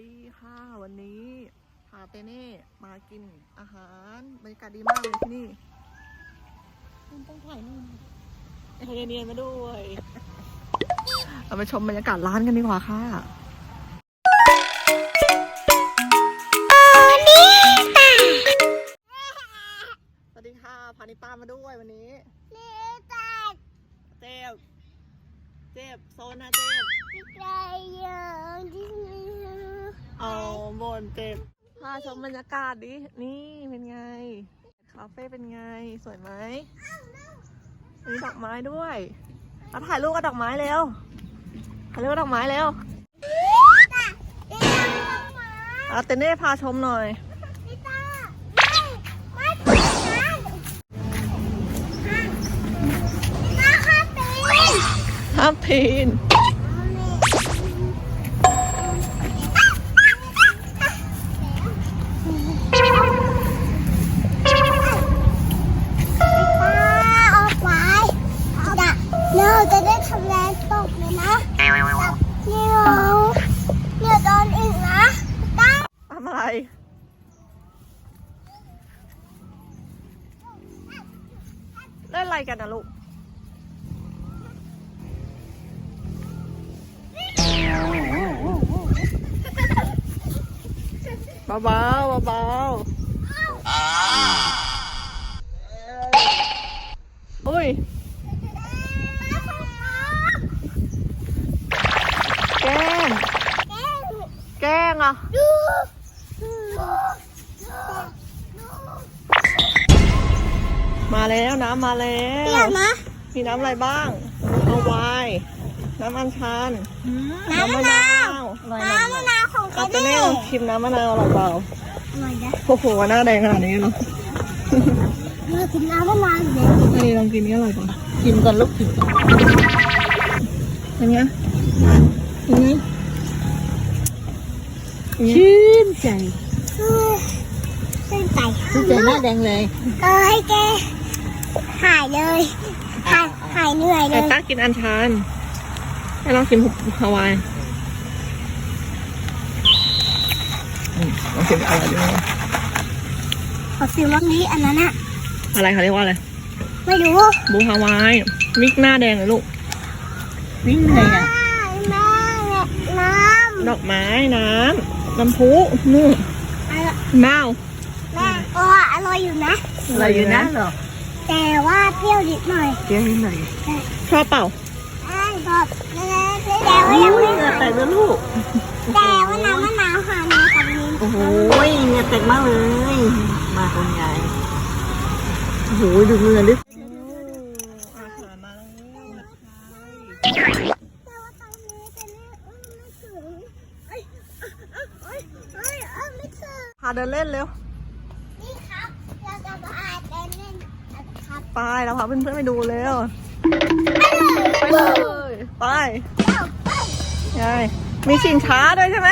ดีค่ะ วันนี้พาเตเน่มากินอาหารบรรยากาศดีมากเลยที่นี่มันต้องถ่ายนู่นเฮเนียนมาด้วย เราไปชมบรรยากาศร้านกันดีกว่าค่ะ บนเจ็บพาชมบรรยากาศดิ นี่เป็นไง คาเฟ่เป็นไง สวยไหมมีดอกไม้ด้วยเอาถ่ายรูปกับดอกไม้เร็ว ถ่ายรูปกับดอกไม้เร็วเอาเตเน่พาชมหน่อย ห้ามปีน เล่นอะไรกันนะลูกเบาๆเบาๆอุ้ยแกล้งแกล้งอะ มาแล้วน้ำมาแล้เปลี่ยวนนะ มีน้ำอะไรบ้างเอาไวน์น้ำอัญชัน น้ำมะนาวน้ำมะนาวของเอาเจ๊จะนี่แน่ลองชิมน้ำมะนาวหรือเปล่าอร่อยนะโอ้โหหน้าแดงขนาดนี้เนาะเรากินน้ำมะนาวอยู่เลยนี่ลองกินนี่อร่อยป่ะกินก่อนลูกกินก่อนเป็นไงเป็นไงชื่นใจเส้นใจชื่นใจหน้าแดงเลย เออให้แก หายเลยหายหายเหนื่อยเลไอ้ยต้ากินอัญชันให้ลองกินฮาวายอืมลองกินอะไรดีวะขอซื้อรถนี้อันนั้นอะอะไรเขาเรียกว่าอะไรไม่รู้บูฮาวายมิกหน้าแดงเลยลูกวิ่งเลยอะน้ำน้ำดอกไม้น้ำน้ำพุนู่นอะไรมาวแม่โอ้อร่อยอยู่นะอะไรอยู่นะเหรอ แต่ว่าเปรี้ยวนิดหน่อยเจ๊นิดหน่อยชอบเปล่าใช่บอกแต่ว่ายังไม่แต่งลูกแต่ว่าน้ำมะนาวหามากับนี้โอ้โหเงยแต่งมากเลย มาคนใหญ่โอ้โหดูเงินดิอาหารมาแล้วแต่ว่าตอนนี้แต่นี่ไม่ถึงเอ้ยเอ้ยเอ้ยเอ้ยไม่ถึงพาเดินเล่นเร็ว ไปเราพาเพื่อนๆไปดูเร็วไปเลยไปเลยไปยายมีชิงช้าด้วยใช่ไหม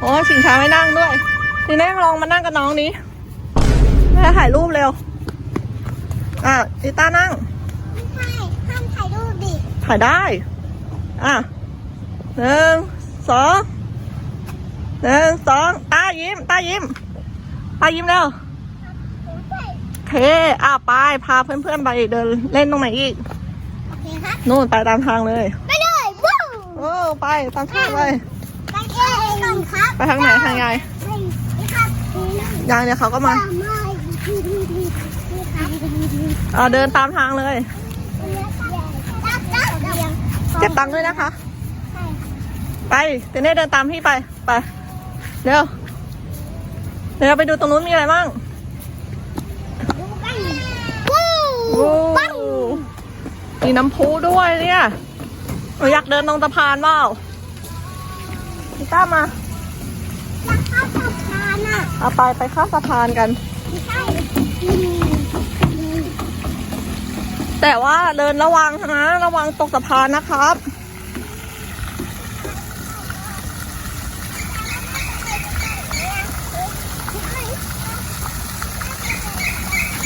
โอ้ชิงช้าไม่นั่งด้วยนี่แน่ลองมานั่งกับน้องนี้แม่ถ่ายรูปเร็ว อะดิต้านั่งไม่ใช่ห้ามถ่ายรูปดิ ถ่ายได้ อะหนึ่งสองหนึ่งสองตายิ้มตายิ้มตายิ้มเร็วโอ เคอะไปพาเพื่อนๆไปเดินเล่นตรงไหนอีก โอเคครับ นู่นไปตามทางเลย ไปเลยวู้โอ้ไปตามทางเลย ไปเองก่อนครับไปทางไหนทางยายนี่ครับยายเดี๋ยวเขาก็มาไม่ดีดีดีดีครับดีดีดีเออเดินตามทางเลยจับจับเรียงเก็บตังค์ด้วยนะคะไปเตเน่เดินตามพี่ไป ไป เร็ว เดี๋ยวเราไปดูตรงนู้นมีอะไรบ้าง วู้ โอ้มีน้ำพุด้วยเนี่ยหนูอยากเดินตรงสะพานเปล่าพี่ต้ามาราคาสะพานอะเอาไปไปข้ามสะพานกันไม่ใช่แต่ว่าเดินระวังนะ ระวังตกสะพานนะครับ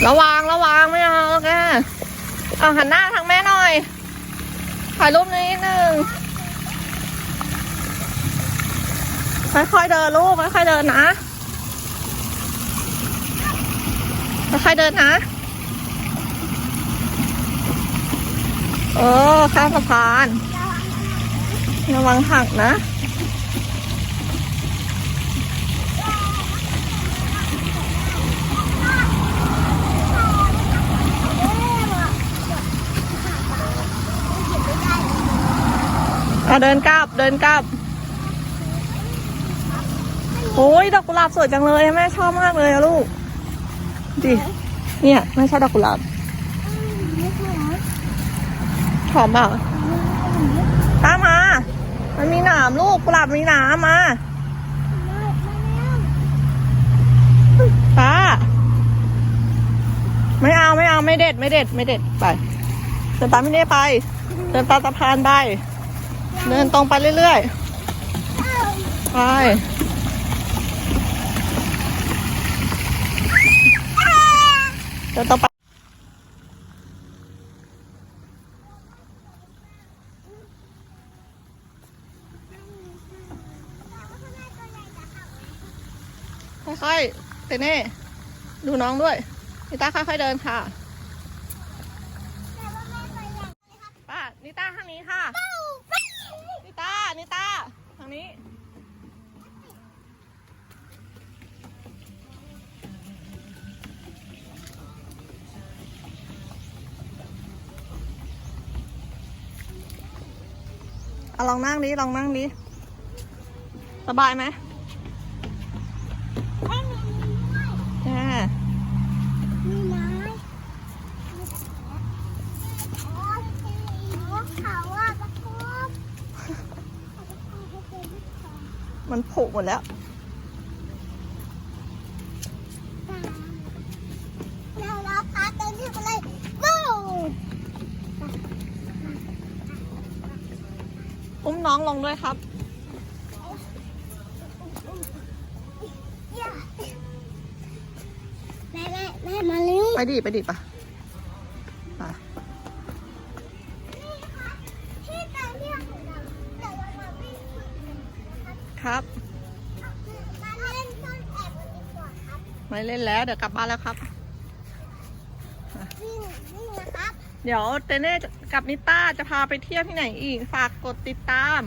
ระวังระวังไม่เอาแกเอาหันหน้าทางแม่หน่อย ถ่ายรูปนิดนึงค่อยๆเดินลูกค่อยๆเดินนะค่อยๆเดินนะเออข้ามสะพานระวังหักนะ อะเดินกลับเดินกลับโอ้ยดอกกุหลาบสวยจังเลยแม่ชอบมากเลยลูกดิเนี่ยแม่ชอบดอกกุหลาบหอมเปล่าตามมา มันมีหนามลูกกุหลาบมีหนามมาป้าไม่เอาไม่เอาไม่เด็ดไม่เด็ดไม่เด็ดไปเดินตามพี่เน่ไปเดินตามสะพานไป เดินตรงไปเรื่อยๆ ไป เดินตรงไปค่อยๆเตเน่ ดูน้องด้วยนิต้าค่อยๆเดินค่ะ ป้านิต้าทางนี้ค่ะ นิต้า นิต้างนี้ เอาลองนั่งดิ ลองนั่งดิ สบายไหมอ่า มีไม้อ๋อเขาว่าตะคบ มันผุหมดแล้วเราเราพาเต็มที่ไปเลยว้าวอุ้มน้องลงด้วยครับแม่แม่แม่มาเร็วไปดิไปดิปะ ไม่เล่นแล้ว เดี๋ยวกลับบ้านแล้วครับ วิ่งวิ่งนะครับ เดี๋ยวเตเน่กับนิต้าจะพาไปเที่ยวที่ไหนอีก ฝากกดติดตาม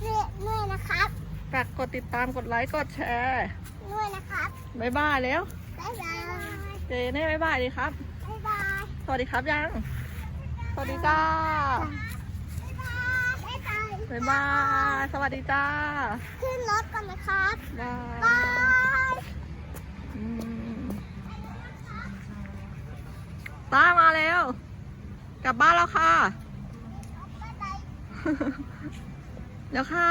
เนื่อยเนื่อยนะครับ ฝากกดติดตามกดไลค์กดแชร์เนื่อยนะครับบ๊ายบายแล้วบ๊ายบายเจเน่บ๊ายบายดีครับ บ๊ายบายสวัสดีครับยัง สวัสดีจ้าบ๊ายบายบ๊ายบายสวัสดีจ้า ขึ้นรถก่อนนะครับบา บาย ย อืมต้ามาแล้ว ก ลับบ้านแล้วค่ะบ๊ายบายแล้วค่ะ